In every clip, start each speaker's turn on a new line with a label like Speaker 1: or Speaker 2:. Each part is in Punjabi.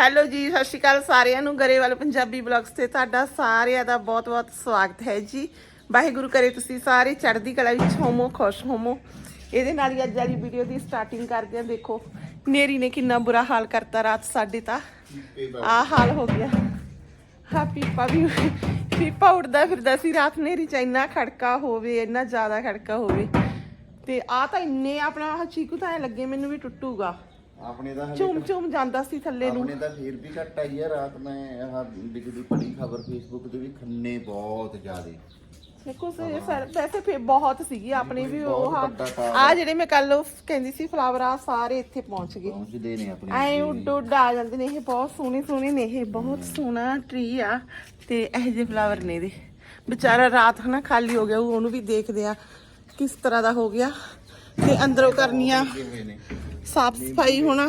Speaker 1: ਹੈਲੋ ਜੀ, ਸਤਿ ਸ਼੍ਰੀ ਅਕਾਲ ਸਾਰਿਆਂ ਨੂੰ। ਗਰੇਵਾਲ ਪੰਜਾਬੀ ਬਲੌਗਸ ਤੇ ਤੁਹਾਡਾ ਸਾਰਿਆਂ ਦਾ ਬਹੁਤ-ਬਹੁਤ ਸਵਾਗਤ ਹੈ ਜੀ। ਵਾਹਿਗੁਰੂ ਕਰੇ ਤੁਸੀਂ ਸਾਰੇ, ਚੜ੍ਹਦੀ ਕਲਾ ਵਿੱਚ ਹੋਮੋ ਖੁਸ਼ ਹੋਮੋ ਇਹਦੇ ਨਾਲ ਹੀ ਅੱਜ ਵਾਲੀ ਵੀਡੀਓ ਦੀ ਸਟਾਰਟਿੰਗ ਕਰਦੇ ਹਾਂ। ਦੇਖੋ, ਨੇਰੀ ਨੇ ਕਿੰਨਾ ਬੁਰਾ ਹਾਲ ਕਰਤਾ ਰਾਤ ਸਾਡੇ ਤਾਂ। ਆ ਹਾਲ ਹੋ ਗਿਆ। ਹਾਂ ਪੀਪਾ ਵੀ ਪੀਪਾ ਉੱਡਦਾ ਫਿਰਦਾ ਸੀ ਰਾਤ ਨੇਰੀ ਚ। ਇੰਨਾ ਖੜਕਾ ਹੋਵੇ, ਇੰਨਾ ਜ਼ਿਆਦਾ ਖੜਕਾ ਹੋਵੇ। ਤੇ ਆ ਤਾਂ ਇੰਨੇ ਆਪਣਾ ਆਹ ਚੀਕੂ ਤਾਂ ਲੱਗੇ, ਮੈਨੂੰ ਵੀ ਟੁੱਟੂਗਾ।
Speaker 2: ਆਪਣੇ ਤਾਂ ਹਲੇ
Speaker 1: ਚੁੰਮ ਚੁੰਮ ਜਾਂਦਾ ਸੀ ਥੱਲੇ ਨੂੰ।
Speaker 2: ਆਪਣੇ ਤਾਂ ਫੇਰ ਵੀ ਘੱਟ ਆਈ ਹੈ ਰਾਤ ਮੈਂ ਆਹ ਬਿਜਲੀ ਪੜੀ ਖਬਰ ਫੇਸਬੁੱਕ ਤੇ ਵੀ ਖੰਨੇ ਬਹੁਤ ਜ਼ਿਆਦੇ।
Speaker 1: ਦੇਖੋ ਸੇ ਸਰ ਵੈਸੇ ਫੇ ਬਹੁਤ ਸੀਗੀ ਆਪਣੇ ਵੀ ਉਹ। ਆ। ਜਿਹੜੇ ਮੈਂ ਕੱਲ ਕਹਿੰਦੀ ਸੀ ਫਲਾਵਰ ਆ ਸਾਰੇ ਇੱਥੇ ਪਹੁੰਚ ਗਏ।
Speaker 2: ਪਹੁੰਚਦੇ ਨੇ ਆਪਣੇ
Speaker 1: ਐ ਉੱਡ ਉੱਡ ਆ ਜਾਂਦੇ ਨੇ ਇਹ ਬਹੁਤ ਸੋਹਣੇ ਸੋਹਣੇ ਨੇ ਇਹ ਬਹੁਤ ਸੋਹਣਾ ਟਰੀ ਆ ਤੇ ਇਹ ਜਿਹੇ ਫਲਾਵਰ ਨੇ ਇਹਦੇ। ਵਿਚਾਰਾ ਰਾਤ ਹਨਾ ਖਾਲੀ ਹੋ ਗਿਆ ਉਹ- ਉਹਨੂੰ ਵੀ ਦੇਖਦੇ ਆ ਕਿਸ ਤਰ੍ਹਾਂ ਦਾ ਹੋ ਗਿਆ ਤੇ ਅੰਦਰੋਂ ਕਰਨੀਆਂ। ਸਾਫ਼ ਸਫ਼ਾਈ ਹੋਣਾ।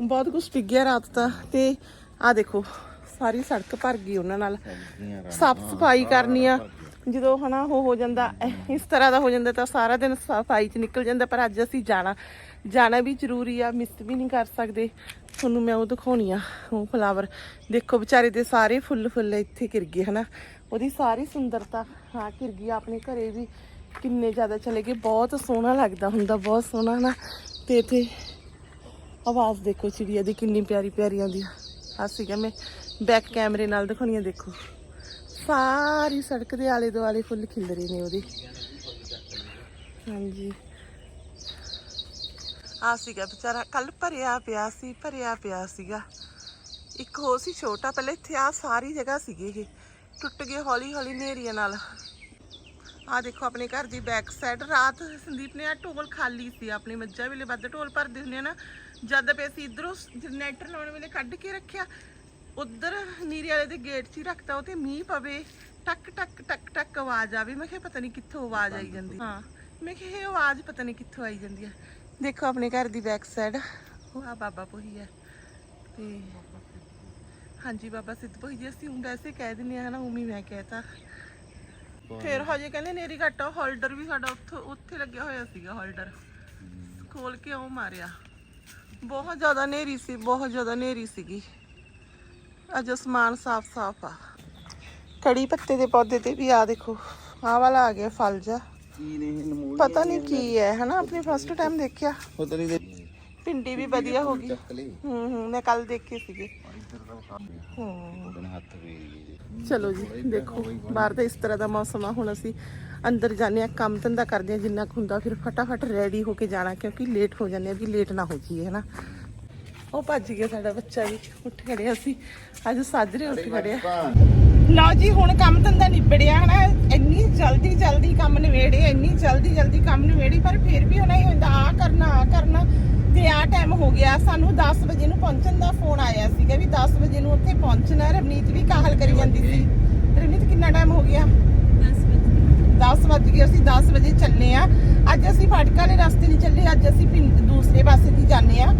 Speaker 1: ਬਹੁਤ ਕੁਝ ਡਿੱਗਿਆ ਰਾਤ ਤਾਂ ਤੇ ਆ ਦੇਖੋ ਸਾਰੀ ਸੜਕ ਭਰ ਗਈ ਉਹਨਾਂ ਨਾਲ। ਸਾਫ਼ ਸਫ਼ਾਈ ਕਰਨੀ ਆ। ਜਦੋਂ ਹਨਾ ਉਹ ਹੋ ਜਾਂਦਾ ਇਸ ਤਰ੍ਹਾਂ ਦਾ ਹੋ ਜਾਂਦਾ ਤਾਂ ਸਾਰਾ ਦਿਨ ਸਫ਼ਾਈ 'ਚ ਨਿਕਲ ਜਾਂਦਾ ਪਰ ਅੱਜ ਅਸੀਂ ਜਾਣਾ ਜਾਣਾ ਵੀ ਜ਼ਰੂਰੀ ਆ ਮਿਸ ਵੀ ਨਹੀਂ ਕਰ ਸਕਦੇ। ਤੁਹਾਨੂੰ ਮੈਂ ਉਹ ਦਿਖਾਉਣੀ ਆ ਉਹ ਫਲਾਵਰ ਦੇਖੋ ਵਿਚਾਰੇ ਦੇ ਸਾਰੇ ਫੁੱਲ ਫੁੱਲ ਇੱਥੇ ਗਿਰ ਗਏ ਹਨਾ। ਉਹਦੀ ਸਾਰੀ ਸੁੰਦਰਤਾ ਹਾਂ ਗਿਰ ਗਈ ਆਪਣੇ ਘਰੇ ਵੀ। ਕਿੰਨੇ ਜ਼ਿਆਦਾ ਚਲੇ ਗਏ, ਬਹੁਤ ਸੋਹਣਾ ਲੱਗਦਾ ਹੁੰਦਾ, ਬਹੁਤ ਸੋਹਣਾ ਨਾ। ਤੇ ਇੱਥੇ ਆਵਾਜ਼ ਦੇਖੋ ਚਿੜੀਆ ਦੀ, ਕਿੰਨੀ ਪਿਆਰੀ ਪਿਆਰੀ ਆਉਂਦੀ ਆ ਸੀਗਾ ਮੈਂ ਬੈਕ ਕੈਮਰੇ ਨਾਲ ਦਿਖਾਉਣੀ ਆ ਦੇਖੋ। ਸਾਰੀ ਸੜਕ ਦੇ ਆਲੇ ਦੁਆਲੇ ਫੁੱਲ ਖਿਲ ਰਹੇ ਨੇ ਉਹਦੇ। ਹਾਂਜੀ। ਆ ਸੀਗਾ ਵਿਚਾਰਾ ਕੱਲ ਭਰਿਆ ਪਿਆ ਸੀ, ਭਰਿਆ ਪਿਆ ਸੀਗਾ। ਇੱਕ ਹੋ ਸੀ ਛੋਟਾ, ਪਹਿਲੇ ਇੱਥੇ ਆ ਸਾਰੀ ਜਗ੍ਹਾ ਸੀਗੀ ਇਹ। ਟੁੱਟ ਗਏ ਹੌਲੀ ਹੌਲੀ ਨੇਰੀਆਂ ਨਾਲ। ਆ ਦੇਖੋ ਆਪਣੇ ਘਰ ਦੀ ਬੈਕ ਸਾਈਡ ਰਾਤ ਸੰਦੀਪ ਨੇ ਆ ਢੋਲ ਖਾਲੀ ਸੀ ਆਪਣੇ ਮੱਝਾਂ ਵੇਲੇ ਵੱਧ ਢੋਲ ਭਰਦੇ ਹੁੰਦੇ ਆ ਨਾ। ਜਦ ਪਏ ਸੀ ਇਧਰੋਂ ਜਨਰੇਟਰ ਲਾਉਣ ਵੇਲੇ ਕੱਢ ਕੇ ਰੱਖਿਆ ਉਧਰ ਨੀਰੇ ਵਾਲੇ ਦੇ ਗੇਟ 'ਚ ਹੀ ਰੱਖਤਾ ਉਹ ਤੇ ਮੀਂਹ ਪਵੇ ਟਕ ਟਕ ਟਕ ਟਕ ਆਵਾਜ਼ ਆਵੇ। ਮੈਂ ਕਿਹਾ ਪਤਾ ਨਹੀਂ ਕਿੱਥੋਂ ਆਵਾਜ਼ ਆਈ ਜਾਂਦੀ। ਹਾਂ। ਮੈਂ ਕਿਹਾ ਇਹ ਆਵਾਜ਼ ਪਤਾ ਨਹੀਂ ਕਿੱਥੋਂ ਆਈ ਜਾਂਦੀ ਆ। ਦੇਖੋ ਆਪਣੇ ਘਰ ਦੀ ਬੈਕ ਸਾਈਡ ਉਹ ਆ ਬਾਬਾ ਪੋਹੀ ਹੈ ਤੇ ਹਾਂਜੀ ਬਾਬਾ ਸਿੱਧ ਪੋਹੀ ਜੀ ਅਸੀਂ ਊਂ ਵੈਸੇ ਕਹਿ ਦਿੰਦੇ ਆ ਹਨਾ ਉਮੀ ਮੈਂ ਕਹਿਤਾ। ਫਿਰ ਹਜੇ ਕਹਿੰਦੇ ਨੇਰੀ ਘਟਾ ਹੋਲਡਰ ਵੀ ਸਾਡਾ ਉੱਥੇ ਉੱਥੇ ਲੱਗਿਆ ਹੋਇਆ ਸੀਗਾ ਹੋਲਡਰ ਖੋਲ ਕੇ ਉਹ ਮਾਰਿਆ। ਬਹੁਤ ਜ਼ਿਆਦਾ ਨੇਰੀ ਸੀ ਬਹੁਤ ਜ਼ਿਆਦਾ ਨੇਰੀ ਸੀਗੀ। ਅੱਜ ਅਸਮਾਨ ਸਾਫ਼-ਸਾਫ਼ ਆ। ਕੜੀ ਪੱਤੇ ਦੇ ਪੌਦੇ ਤੇ ਵੀ ਆ ਦੇਖੋ ਆਹ ਵਾਲਾ ਆ ਗਿਆ ਫਲ ਜਾ
Speaker 2: ਕੀ
Speaker 1: ਪਤਾ ਨਹੀਂ ਕੀ ਹੈ ਹਨਾ ਆਪਣੀ ਫਸਟ ਟਾਈਮ ਦੇਖਿਆ।
Speaker 2: ਪਤਾ ਨਹੀਂ
Speaker 1: ਪਿੰਡੀ ਵੀ ਵਧੀਆ ਹੋ ਗਈ।
Speaker 2: ਚੱਕ ਲਈ।
Speaker 1: ਹੂੰ ਹੂੰ ਮੈਂ ਕੱਲ ਦੇਖੇ ਸੀਗੇ।
Speaker 2: ਇੱਧਰ ਦਾ ਖਾ
Speaker 1: ਹੂੰ।
Speaker 2: ਉਹਦੇ ਹੱਥ ਵੇਈ
Speaker 1: ਚਲੋ ਜੀ ਦੇਖੋ ਬਾਹਰ ਦਾ ਇਸ ਤਰ੍ਹਾਂ ਦਾ ਮੌਸਮ ਆ ਹੁਣ ਅਸੀਂ ਅੰਦਰ ਜਾਂਦੇ ਆ ਕੰਮ ਧੰਦਾ ਕਰਦੇ ਆ ਜਿੰਨਾ ਕੁ ਹੁੰਦਾ ਫਿਰ ਫਟਾਫਟ ਰੈਡੀ ਹੋ ਕੇ ਜਾਣਾ ਕਿਉਂਕਿ ਲੇਟ ਹੋ ਜਾਂਦੇ ਆ ਵੀ ਲੇਟ ਨਾ ਹੋ ਜਾਈਏ ਹਨਾ। ਉਹ ਭੱਜ ਗਿਆ ਸਾਡਾ ਬੱਚਾ ਵੀ ਉੱਠ ਖੜਿਆ ਸੀ ਅੱਜ ਸਾਜਰੇ ਉੱਠ ਖੜਿਆ ਲਓ ਜੀ ਹੁਣ ਕੰਮ ਧੰਦਾ ਨਿਬੜਿਆ ਹਨਾ ਇੰਨੀ ਕੰਮ ਨਿਬੇੜੇ ਇੰਨੀ ਜਲਦੀ ਜਲਦੀ ਕੰਮ ਨਿਬੇੜੀ ਪਰ ਫਿਰ ਵੀ ਉਹਨਾਂ ਹੀ ਹੁੰਦਾ ਆ ਕਰਨਾ ਆ ਕਰਨਾ। ਤੇ ਆ ਟਾਈਮ ਹੋ ਗਿਆ ਸਾਨੂੰ 10 ਵਜੇ ਨੂੰ ਪਹੁੰਚਣ ਦਾ ਫੋਨ ਆਇਆ ਸੀਗਾ ਵੀ 10 ਵਜੇ ਨੂੰ ਉੱਥੇ ਪਹੁੰਚਣਾ ਰਵਨੀਤ ਵੀ ਕਾਹਲ ਕਰੀ ਜਾਂਦੀ ਸੀ। ਰਵਨੀਤ ਕਿੰਨਾ ਟਾਈਮ ਹੋ ਗਿਆ? 10 ਵਜ। ਗਏ ਅਸੀਂ 10 ਵਜੇ ਚੱਲੇ ਆ ਅੱਜ ਅਸੀਂ ਫਾਟਕਾਂ ਵਾਲੇ ਰਸਤੇ ਨਹੀਂ ਚੱਲੇ ਅੱਜ ਅਸੀਂ ਪਿੰਡ ਦੂਸਰੇ ਪਾਸੇ ਦੀ ਜਾਂਦੇ ਆ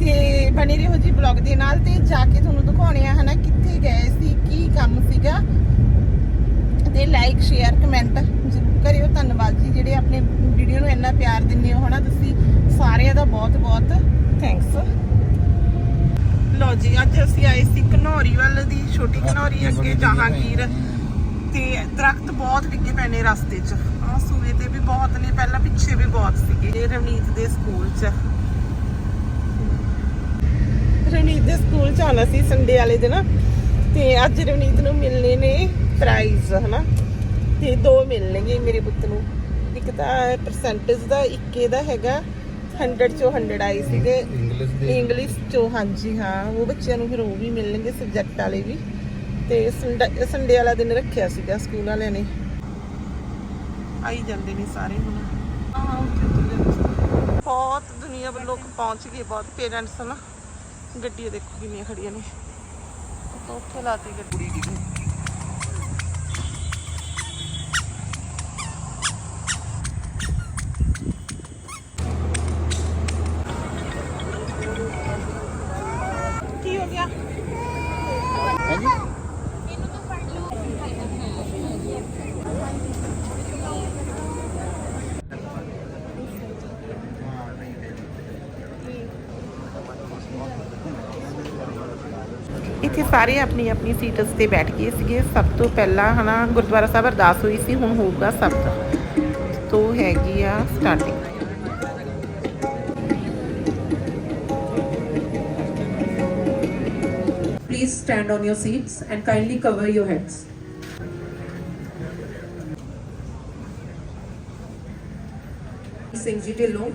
Speaker 1: ਤੇ ਬਣੇ ਰਹੋ ਜੀ ਬਲੌਗ ਦੇ ਨਾਲ ਤੇ ਜਾ ਕੇ ਤੁਹਾਨੂੰ ਦਿਖਾਉਣੇ ਆ ਹਨਾ ਕਿੱਥੇ ਗਏ ਸੀ ਕੀ ਕੰਮ ਸੀਗਾ। ਤੇ ਲਾਈਕ ਸ਼ੇਅਰ ਕਮੈਂਟ ਜ਼ਰੂਰ ਕਰਿਓ ਧੰਨਵਾਦ ਜੀ ਜਿਹੜੇ ਆਪਣੇ ਵੀਡੀਓ ਨੂੰ ਇੰਨਾ ਪਿਆਰ ਦਿੰਦੇ ਹੋ ਹਨਾ? ਤੁਸੀਂ ਸਾਰਿਆਂ ਦਾ ਬਹੁਤ ਬਹੁਤ ਥੈਂਕਸ ਲਓ ਜੀ ਅੱਜ ਅਸੀਂ ਆਏ ਸੀ ਘਨੌਰੀ ਵੱਲ ਦੀ ਛੋਟੀ ਘਨੌਰੀ ਅੱਗੇ ਜਹਾਂਗੀਰ। ਤੇ ਦਰਖਤ ਬਹੁਤ ਡਿੱਗੇ ਪਏ ਨੇ ਰਸਤੇ 'ਚ। ਆਹ ਸੂਏ ਤੇ ਵੀ ਬਹੁਤ ਨੇ ਪਹਿਲਾਂ ਪਿੱਛੇ ਵੀ ਬਹੁਤ ਸੀਗੇ। ਇਹ ਰਵਨੀਤ ਦੇ ਸਕੂਲ 'ਚ। ਰਵਨੀਤ ਦੇ ਸਕੂਲ 'ਚ ਆਉਣਾ ਸੀ ਸੰਡੇ ਵਾਲੇ ਦਿਨ। ਤੇ ਅੱਜ ਰਵਨੀਤ ਨੂੰ ਮਿਲਨੇ ਨੇ ਪ੍ਰਾਈਜ਼ ਹਨਾ? ਤੇ ਦੋ ਮਿਲਣਗੇ ਮੇਰੇ ਪੁੱਤ ਨੂੰ। ਇੱਕ ਤਾਂ ਪਰਸੈਂਟੇਜ ਦਾ ਇੱਕ ਇਹਦਾ ਹੈਗਾ 100 ਚੋਂ 100 ਆਈ ਸੀਗੇ।
Speaker 2: ਇੰਗਲਿਸ਼
Speaker 1: ਇੰਗਲਿਸ਼ ਚੋਂ ਹਾਂਜੀ ਹਾਂ ਉਹ ਬੱਚਿਆਂ ਨੂੰ ਫਿਰ ਉਹ ਵੀ ਮਿਲਣਗੇ ਸਬਜੈਕਟ ਵਾਲੇ ਵੀ। ਤੇ ਸੰਡੇ ਵਾਲਾ ਦਿਨ ਰੱਖਿਆ ਸੀਗਾ ਸਕੂਲ ਵਾਲਿਆਂ ਨੇ। ਆਈ ਜਾਂਦੇ ਨੇ ਸਾਰੇ ਹੁਣ। ਬਹੁਤ ਦੁਨੀਆ ਵੱਲੋਂ ਪਹੁੰਚ ਗਏ ਬਹੁਤ ਪੇਰੈਂਟਸ ਨਾ ਗੱਡੀਆਂ ਦੇਖੋ ਕਿੰਨੀਆਂ ਖੜੀਆਂ ਨੇ। ਉੱਥੇ ਲਾਤੀ ਗੱਡੀ ਸਾਰੇ ਆਪਣੀ ਆਪਣੀ ਸੀਟਸ ਤੇ ਬੈਠ ਗਏ ਸੀਗੇ ਸਭ ਤੋਂ ਪਹਿਲਾਂ ਹਨਾ ਗੁਰਦੁਆਰਾ ਸਾਹਿਬ ਅਰਦਾਸ ਹੋਈ ਸੀ ਹੁਣ ਹੋਊਗਾ ਸਬਦ ਤੋਂ ਹੈਗੀ ਆ starting
Speaker 3: Please stand on your seats and kindly cover your heads. Singh Ji Dhillon,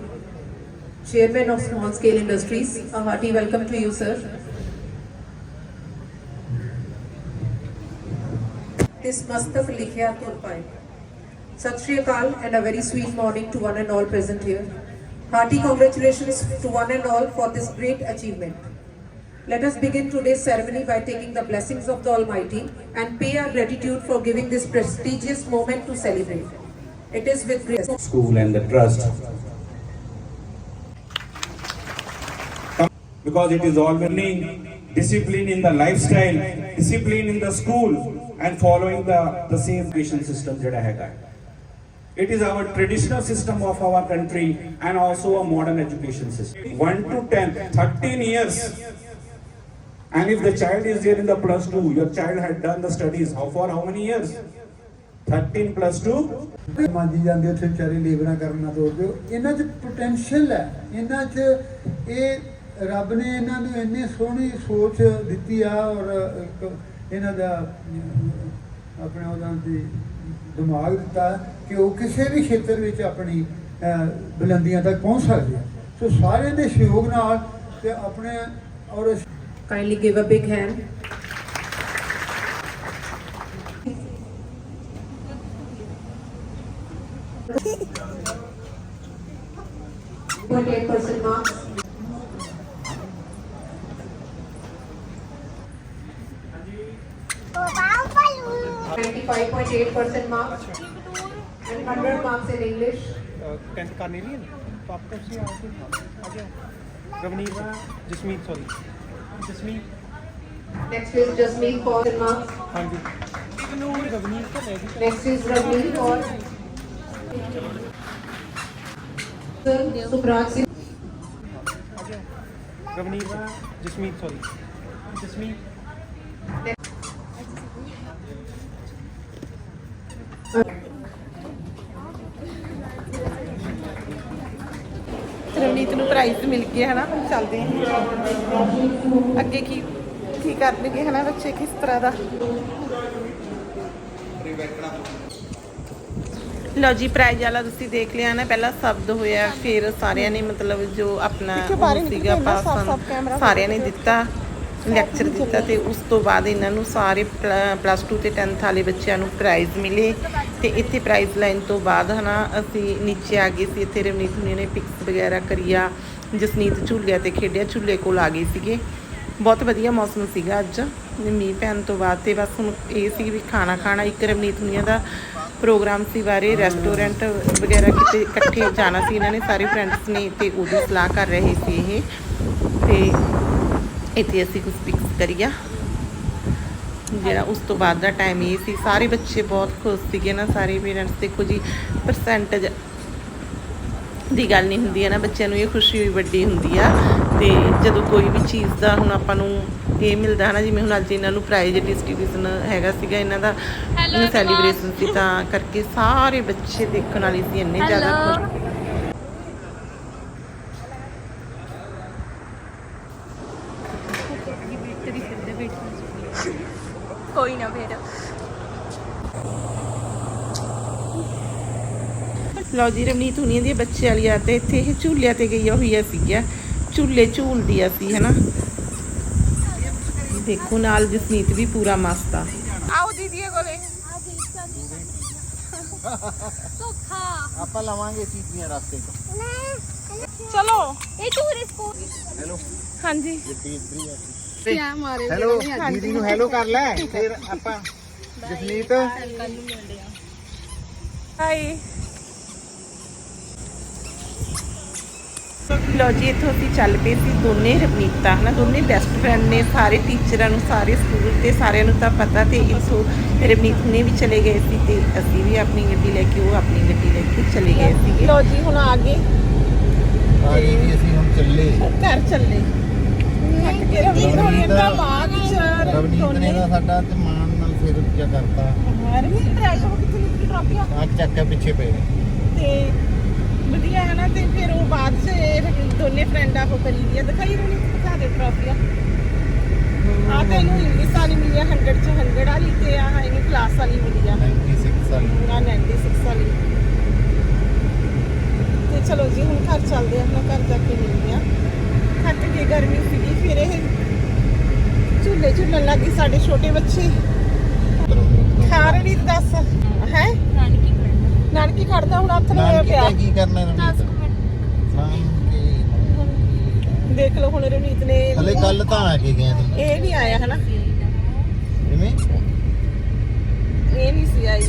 Speaker 3: Chairman of Small Scale Industries, a hearty welcome to you, sir. This Mastak Likhya Turpai. Sat Shri Akal and a very sweet morning to one and all present here. Hearty congratulations to one and all for this great achievement. Let us begin today's ceremony by taking the blessings of the Almighty and pay our gratitude for giving this prestigious moment to celebrate. It is with great
Speaker 4: school and the trust. Because it is all learning, discipline in the lifestyle, discipline in the school, and following the, the same education system that I had. It is our traditional system of our country and also a modern education system. 1 to 10, 13 years. And if the child is there in the plus 2, your child had done the studies, how for how many years? 13 plus 2,
Speaker 5: ਮੰਜੀ ਜਾਂਦੇ ਉੱਥੇ ਵਿਚਾਰੇ ਲੇਬਰਾਂ ਕਰਨਾ ਤੋੜਦੇ ਇਹਨਾਂ 'ਚ ਪੋਟੈਂਸ਼ੀਅਲ ਹੈ ਇਹਨਾਂ 'ਚ ਇਹ ਰੱਬ ਨੇ ਇਹਨਾਂ ਨੂੰ ਇੰਨੀ ਸੋਹਣੀ ਸੋਚ ਦਿੱਤੀ ਆ ਔਰ ਇਹਨਾਂ ਦਾ ਅਮ, ਆਪਣੇ ਉਹਨਾਂ ਦੀ ਦਿਮਾਗ ਦਿੱਤਾ ਕਿ ਉਹ ਕਿਸੇ ਵੀ ਖੇਤਰ ਵਿੱਚ ਆਪਣੀ ਬੁਲੰਦੀਆਂ ਤੱਕ ਪਹੁੰਚ ਸਕਦੇ ਆ ਸੋ ਸਾਰਿਆਂ ਦੇ ਸਹਿਯੋਗ ਨਾਲ ਤੇ ਆਪਣੇ ਔਰ
Speaker 3: kindly give a big hand. 25.8% marks and 100 marks in English.
Speaker 6: ਕੰਟ ਕਰਨੀ ਨਹੀਂ ਵਾਪਸ ਤੁਸੀਂ ਆ ਕੇ ਆ ਜਾਓ Ravneet Jasmeet sorry Jasmeet
Speaker 3: Next is Jasmeet for 10 marks.
Speaker 6: ਹਾਂਜੀ ਇਗਨੋਰ ਰਵਨੀਤ ਤਾਂ ਮੈਂ ਵੀ
Speaker 3: Next is Ravneet for Sir Subraj Singh.
Speaker 6: ਆ ਜਾਓ ਰਵਨੀਤ ਜਸਮੀਤ ਸੌਰੀ ਜਸਮੀਤ
Speaker 1: ਪ੍ਰਾਈਜ਼ ਮਿਲ ਗਿਆ ਹਨਾ ਹੁਣ ਚੱਲਦੇ ਹਾਂ। ਅੱਗੇ ਕੀ ਕੀ ਕਰਨਗੇ ਹਨਾ ਬੱਚੇ ਕਿਸ ਤਰ੍ਹਾਂ ਦਾ? ਲਓ ਜੀ ਪ੍ਰਾਈਜ਼ ਵਾਲਾ ਤੁਸੀਂ ਦੇਖ ਲਿਆ ਨਾ ਪਹਿਲਾਂ ਸ਼ਬਦ ਹੋਇਆ ਫਿਰ ਸਾਰਿਆਂ ਨੇ ਮਤਲਬ ਜੋ ਆਪਣਾ ਸੀਗਾ ਪਾਸਨ ਸਾਰਿਆਂ ਨੇ ਦਿੱਤਾ ਲੈਕਚਰ ਦਿੱਤਾ ਤੇ ਉਸ ਤੋਂ ਬਾਅਦ ਇਹਨਾਂ ਨੂੰ ਸਾਰੇ ਪਲੱਸ 2 ਤੇ 10th ਵਾਲੇ ਬੱਚਿਆਂ ਨੂੰ ਪ੍ਰਾਈਜ਼ ਮਿਲੇ ਤੇ ਇੱਥੇ ਪ੍ਰਾਈਜ਼ ਲੈਣ ਤੋਂ ਬਾਅਦ ਹਨਾ ਅਸੀਂ ਨੀਚੇ ਆ ਗਏ ਸੀ ਇੱਥੇ ਰਵਨੀਤ ਹੁਣੀ ਨੇ ਪਿਕਸ ਵਗੈਰਾ ਕਰੀਆ। ਜਸਨੀਤ ਝੂਲਿਆ ਤੇ ਖੇਡਿਆ, ਝੂਲੇ ਕੋਲ ਆ ਗਏ ਸੀਗੇ। ਬਹੁਤ ਵਧੀਆ ਮੌਸਮ ਸੀਗਾ ਅੱਜ। ਮੀਂਹ ਪੈਣ ਤੋਂ ਬਾਅਦ ਤੇ ਬਸ ਹੁਣ ਇਹ ਸੀ ਵੀ ਖਾਣਾ ਖਾਣਾ, ਇੱਕ ਰਵਨੀਤ ਹੁਣੀਆਂ ਦਾ ਪ੍ਰੋਗਰਾਮ ਸੀ ਬਾਰੇ ਰੈਸਟੋਰੈਂਟ ਵਗੈਰਾ ਕਿਤੇ ਇਕੱਠੇ ਜਾਣਾ ਸੀ। ਇਹਨਾਂ ਨੇ ਸਾਰੇ ਫਰੈਂਡਸ ਨੇ ਤੇ ਉਹਦੀ ਸਲਾਹ ਕਰ ਰਹੇ ਸੀ ਇਹ। ਤੇ ਇੱਥੇ ਅਸੀਂ ਕੁਝ ਪਿਕਸ ਕਰੀਆ। ਜਿਹੜਾ ਉਸ ਤੋਂ ਬਾਅਦ ਦਾ ਟਾਈਮ ਇਹ ਸੀ। ਸਾਰੇ ਬੱਚੇ ਬਹੁਤ ਖੁਸ਼ ਸੀਗੇ ਨਾ, ਸਾਰੇ ਪੇਰੈਂਟਸ ਦੇਖੋ ਜੀ ਪਰਸੈਂਟੇਜ ਦੀ ਗੱਲ ਨਹੀਂ ਹੁੰਦੀ ਹੈ ਨਾ ਬੱਚਿਆਂ ਨੂੰ ਇਹ ਖੁਸ਼ੀ ਹੋਈ ਵੱਡੀ ਹੁੰਦੀ ਆ। ਤੇ ਜਦੋਂ ਕੋਈ ਵੀ ਚੀਜ਼ ਦਾ ਹੁਣ ਆਪਾਂ ਨੂੰ ਇਹ ਮਿਲਦਾ ਹੈ ਨਾ ਜਿਵੇਂ ਹੁਣ ਅੱਜ ਇਹਨਾਂ ਨੂੰ ਪ੍ਰਾਈਜ਼ ਡਿਸਟ੍ਰੀਬਿਊਸ਼ਨ ਹੈਗਾ ਸੀਗਾ ਇਹਨਾਂ ਦਾ ਸੈਲੀਬ੍ਰੇਸ਼ਨ ਸੀ ਤਾਂ ਕਰਕੇ ਸਾਰੇ ਬੱਚੇ ਦੇਖਣ ਵਾਲੇ ਸੀ ਇੰਨੇ ਜ਼ਿਆਦਾ ਖੁਸ਼।
Speaker 7: ਕੋਈ ਨਾ ਫਿਰ।
Speaker 1: ਲਓ ਜੀ ਰਵਨੀਤ ਹੁਣੀਆਂ ਦੀ ਬੱਚੇ ਵਾਲੀ ਆ ਤੇ ਇੱਥੇ ਇਹ ਝੂਲਿਆਂ ਤੇ ਗਈਆਂ ਹੋਈਆਂ ਸੀਗੀਆਂ ਝੂਲੇ ਝੂਲਦੀਆਂ ਸੀ ਹਨਾ? ਦੇਖੋ ਨਾਲ ਜਸਨੀਤ ਵੀ ਪੂਰਾ ਮਸਤ ਆ। ਆਓ ਦੀਦੀ ਕੋਲੇ।
Speaker 2: ਆਪਾਂ ਲਵਾਂਗੇ ਚੀਜ਼ੀਆਂ ਰਸਤੇ ਤੋਂ।
Speaker 7: ਚਲੋ। ਇਹ ਟੂਰਿਸਟ ਕੋ
Speaker 2: ਹੈਲੋ
Speaker 7: ਹਾਂਜੀ।
Speaker 2: ਗੱਡੀ ਇੱਧਰ ਹੀ ਆ।
Speaker 7: ਕਿਆ ਮਾਰੇ
Speaker 2: ਹੈਲੋ ਦੀਦੀ ਨੂੰ ਹੈਲੋ ਕਰ ਲੈ। ਫਿਰ ਆਪਾਂ ਜਸਮੀਤ
Speaker 1: ਹਾਈ ਲੋ ਜੀ ਇੱਥੋਂ ਅਸੀਂ ਚੱਲ ਪਏ ਸੀ ਦੋਨੇ ਰਵਨੀਤਾ ਹਨਾ ਦੋਨੇ ਬੈਸਟ ਫਰੈਂਡ ਨੇ ਸਾਰੇ ਟੀਚਰਾਂ ਨੂੰ ਸਾਰੇ ਸਕੂਲ ਤੇ ਸਾਰਿਆਂ ਨੂੰ ਤਾਂ ਪਤਾ ਤੇ ਇੱਥੋਂ ਰਵਨੀਤ ਨੇ ਵੀ ਚਲੇ ਗਏ ਸੀ ਤੇ ਅਸੀਂ ਵੀ ਆਪਣੀ ਗੱਡੀ ਲੈ ਕੇ ਉਹ ਆਪਣੀ ਗੱਡੀ ਲੈ ਕੇ ਚਲੇ ਗਏ ਸੀਗੇ। ਲੋ ਜੀ ਹੁਣ ਆ ਗਏ।
Speaker 2: ਆ ਜੀ ਅਸੀਂ ਹੁਣ ਚੱਲੇ।
Speaker 1: ਘਰ ਚੱਲੇ। ਰਵਨੀਤ ਦਾ
Speaker 2: ਨੇ ਤਾਂ ਸਾਡਾ ਤੇ ਮਾਨ ਨਾਲ ਫਿਰ ਕੀ ਕਰਤਾ।
Speaker 1: ਰਵਨੀਤ ਟਰੈਕ ਹੋ ਕਿੱਥੇ ਨਿਕਲੀ ਟਰਾਫੀਆਂ
Speaker 2: ਆ। ਚੱਕ ਪਿੱਛੇ ਪਏ
Speaker 1: ਤੇ ਵਧੀਆ ਹੈ ਨਾ ਤੇ ਫਿਰ ਉਹ ਬਾਅਦ ਫਰੈਂਡ ਆਪ ਕਰੀ ਦੀਆਂ ਦਿਖਾਈ ਰੋਣੀ ਦਿਖਾ ਦੇ ਟਰਾਫੀਆਂ ਆ। ਤੇ ਇਹਨੂੰ ਇੰਗਲਿਸ਼ ਵਾਲੀ ਮਿਲੀ ਆ 100 ਚ 100 ਵਾਲੀ ਤੇ ਆ ਇਹਨੂੰ ਕਲਾਸ ਵਾਲੀ ਮਿਲੀ ਆ।
Speaker 2: 96 ਸਾਲ
Speaker 1: ਨਾ 96 ਵਾਲੀ। ਤੇ ਚਲੋ ਜੀ ਹੁਣ ਘਰ ਚੱਲਦੇ ਆ ਆਪਣਾ ਘਰ ਜਾ ਕੇ ਮਿਲਦੇ ਆ। ਥੱਕ ਕੇ ਗਰਮੀ ਸੀਗੀ ਫਿਰ ਇਹ ਝੂਲੇ ਝੂਲਣ ਲੱਗੀ ਸਾਡੇ ਛੋਟੇ ਬੱਚੇ। ਖਾਰੜੀ ਦੱਸ ਹੈ?
Speaker 7: ਨਾਨਕੀ
Speaker 1: ਖੜਦਾ ਹੁਣ ਹੱਥ ਨੂੰ ਪਿਆ।
Speaker 2: ਤਾਂ ਕੀ ਕਰਨਾ ਰਵਨੀਤ
Speaker 7: 10 ਮਿੰਟ
Speaker 2: ਨਾਨਕੀ
Speaker 1: ਦੇਖ ਲਓ ਹੁਣ ਰਵਨੀਤ ਨੇ
Speaker 2: ਹਲੇ ਕੱਲ ਤਾਂ ਆ ਕੇ ਗਏ ਤੂੰ
Speaker 1: ਇਹ ਨਹੀਂ ਆਇਆ ਹਨਾ?
Speaker 2: ਜਿਵੇਂ
Speaker 1: ਇਹ ਨਹੀਂ ਸੀ ਆਈ।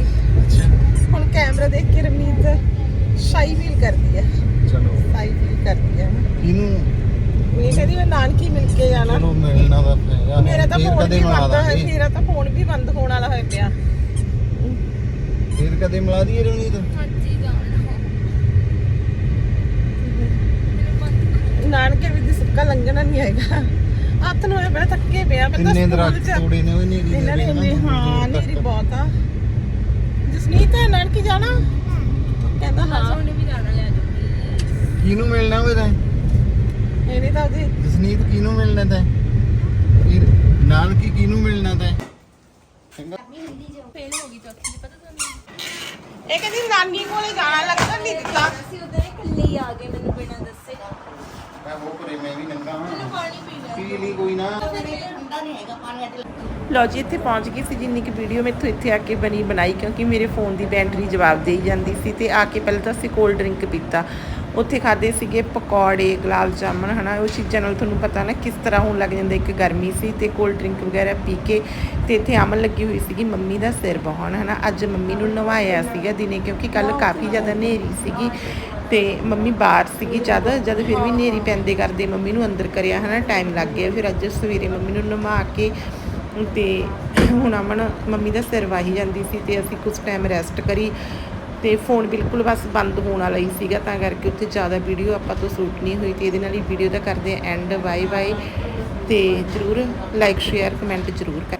Speaker 1: ਹੁਣ ਕੈਮਰਾ ਦੇਖ ਕੇ ਰਵਨੀਤ ਸ਼ਾਈ ਫੀਲ ਕਰਦੀ ਹੈ
Speaker 2: ਚਲੋ।
Speaker 1: ਸ਼ਾਈ ਫੀਲ ਕਰਦੀ ਹੈ
Speaker 2: ਇਹਨੂੰ
Speaker 1: ਇਹ ਕਹਿੰਦੀ ਮੈਂ ਨਾਨਕੀ ਮਿਲ ਕੇ ਜਾਣਾ।
Speaker 2: ਚਲੋ ਮਿਲਣਾ ਦਾ ਫਾਇਦਾ
Speaker 1: ਮੇਰਾ ਤਾਂ ਫੋਨ
Speaker 2: ਕਦੇ
Speaker 1: ਵੀ ਬੰਦ ਹੈ ਮੇਰਾ ਤਾਂ ਫੋਨ ਵੀ ਬੰਦ ਹੋਣ ਵਾਲਾ ਹੋਇਆ ਪਿਆ।
Speaker 2: ਫਿਰ ਕਦੇ ਮਿਲਾ ਦਈਏ ਰਵਨੀਤ?
Speaker 7: ਹਾਂਜੀ ਜਾਣਾ ਮੈਨੂੰ ਬੰਦ
Speaker 1: ਨਾਨਕੇ ਵੀ ਦੀ ਸੁੱਕਾ ਲੰਘਣਾ ਨਹੀਂ ਹੈਗਾ। ਹੱਥ ਨੂੰ ਹੋਇਆ ਪਿਆ ਥੱਕੇ ਪਿਆ ਤਾਂ
Speaker 2: ਕਿੰਨੇ
Speaker 1: ਸਕੂਲ
Speaker 2: ਦਰਖਤ
Speaker 1: ਚ
Speaker 2: ਤੋੜੇ ਨੇ ਉਹ ਨਹੀਂ
Speaker 1: ਇਹਨਾਂ ਨੇ ਇੰਨੇ ਹਾਂ ਨੇਰੀ ਬਹੁਤ ਆ। ਜਸਨੀਤ ਹੈ ਨਾਨਕੀ ਜਾਣਾ? ਕਹਿੰਦਾ ਹਾਂ।
Speaker 7: ਉਹਨੇ ਵੀ ਜਾਣਾ ਲੈ ਜਾਊਗੀ
Speaker 2: ਕਿਹਨੂੰ ਮਿਲਣਾ ਹੋਵੇ ਤਾਂ?
Speaker 1: ਇਹਨੇ ਤਾਂ ਉਹਦੇ
Speaker 2: ਜਸਨੀਤ ਕਿਹਨੂੰ ਮਿਲਣਾ ਤਾਂ? ਫਿਰ ਨਾਨਕੀ ਕਿਹਨੂੰ ਮਿਲਣਾ ਤਾਂ?
Speaker 7: ਫੇਲ ਹੋ ਗਈ ਚੌਥੀ ਦੀ ਪਤਾ ਤੁਹਾਨੂੰ?
Speaker 1: ਇਹ ਕਹਿੰਦੀ ਨਾਨੀ ਕੋਲੇ ਜਾਣਾ ਲੱਗਦਾ ਨਹੀਂ ਦਿੱਤਾ।
Speaker 7: ਅਸੀਂ ਉਧਰ ਇਕੱਲੇ ਹੀ ਆ ਗਏ ਮੈਨੂੰ
Speaker 2: ਮੈਂ ਉਹ ਕਰੇ ਮੈਂ ਵੀ ਨੰਗਾ ਹਾਂ।
Speaker 7: ਪਾਣੀ ਪੀ ਲੈ
Speaker 2: ਪੀ ਲਈ ਕੋਈ ਨਾ।
Speaker 1: ਲਓ ਜੀ ਇੱਥੇ ਪਹੁੰਚ ਗਈ ਸੀ ਜਿੰਨੀ ਕਿ ਵੀਡੀਓ ਮੈਥੋਂ ਇੱਥੇ ਆ ਕੇ ਬਣੀ ਬਣਾਈ ਕਿਉਂਕਿ ਮੇਰੇ ਫੋਨ ਦੀ ਬੈਟਰੀ ਜਵਾਬ ਦੇਈ ਜਾਂਦੀ ਸੀ ਤੇ ਆ ਕੇ ਪਹਿਲਾਂ ਤਾਂ ਅਸੀਂ ਕੋਲਡ ਡਰਿੰਕ ਪੀਤਾ। ਉੱਥੇ ਖਾਦੇ ਸੀਗੇ ਪਕੌੜੇ ਗੁਲਾਬ ਜਾਮਨ ਹਨਾ ਉਹ ਚੀਜ਼ਾਂ ਨਾਲ ਤੁਹਾਨੂੰ ਪਤਾ ਨਾ ਕਿਸ ਤਰ੍ਹਾਂ ਹੋਣ ਲੱਗ ਜਾਂਦਾ ਇੱਕ ਗਰਮੀ ਸੀ ਤੇ ਕੋਲਡ ਡਰਿੰਕ ਵਗੈਰਾ ਪੀ ਕੇ ਤੇ ਇੱਥੇ ਅਮਨ ਲੱਗੀ ਹੋਈ ਸੀਗੀ ਮੰਮੀ ਦਾ ਸਿਰ ਬਹਾਉਣ ਹਨਾ। ਅੱਜ ਮੰਮੀ ਨੂੰ ਨਵਾਇਆ ਸੀਗਾ ਦਿਨੇ ਕਿਉਂਕਿ ਕੱਲ ਕਾਫੀ ਜ਼ਿਆਦਾ ਹਨੇਰੀ ਸੀਗੀ। ਤੇ ਮੰਮੀ ਬਾਹਰ ਸੀਗੀ ਜਦ ਜਦ ਫਿਰ ਵੀ ਹਨੇਰੀ ਪੈਂਦੇ ਕਰਦੇ ਮੰਮੀ ਨੂੰ ਅੰਦਰ ਕਰਿਆ, ਹਨਾ ਟਾਈਮ ਲੱਗ ਗਿਆ। ਫਿਰ ਅੱਜ ਸਵੇਰੇ ਮੰਮੀ ਨੂੰ ਨਵਾ ਕੇ ਤੇ ਹੁਣ ਅਮਨ ਮੰਮੀ ਦਾ ਸਿਰ ਵਾਹੀ ਜਾਂਦੀ ਸੀ ਤੇ ਅਸੀਂ ਕੁਝ ਟਾਈਮ ਰੈਸਟ ਕਰੀ ਤੇ ਫੋਨ ਬਿਲਕੁਲ ਬਸ ਬੰਦ ਹੋਣ ਵਾਲਾ ਹੀ ਸੀਗਾ, ਤਾਂ ਕਰਕੇ ਉੱਥੇ ਜ਼ਿਆਦਾ ਵੀਡੀਓ ਆਪਾਂ ਤੋਂ ਸ਼ੂਟ ਨਹੀਂ ਹੋਈ ਤੇ ਇਹਦੇ ਨਾਲ ਹੀ ਵੀਡੀਓ ਦਾ ਕਰਦੇ ਐਂਡ ਬਾਏ ਬਾਏ ਤੇ ਜਰੂਰ ਲਾਈਕ ਸ਼ੇਅਰ ਕਮੈਂਟ ਜਰੂਰ ਕਰ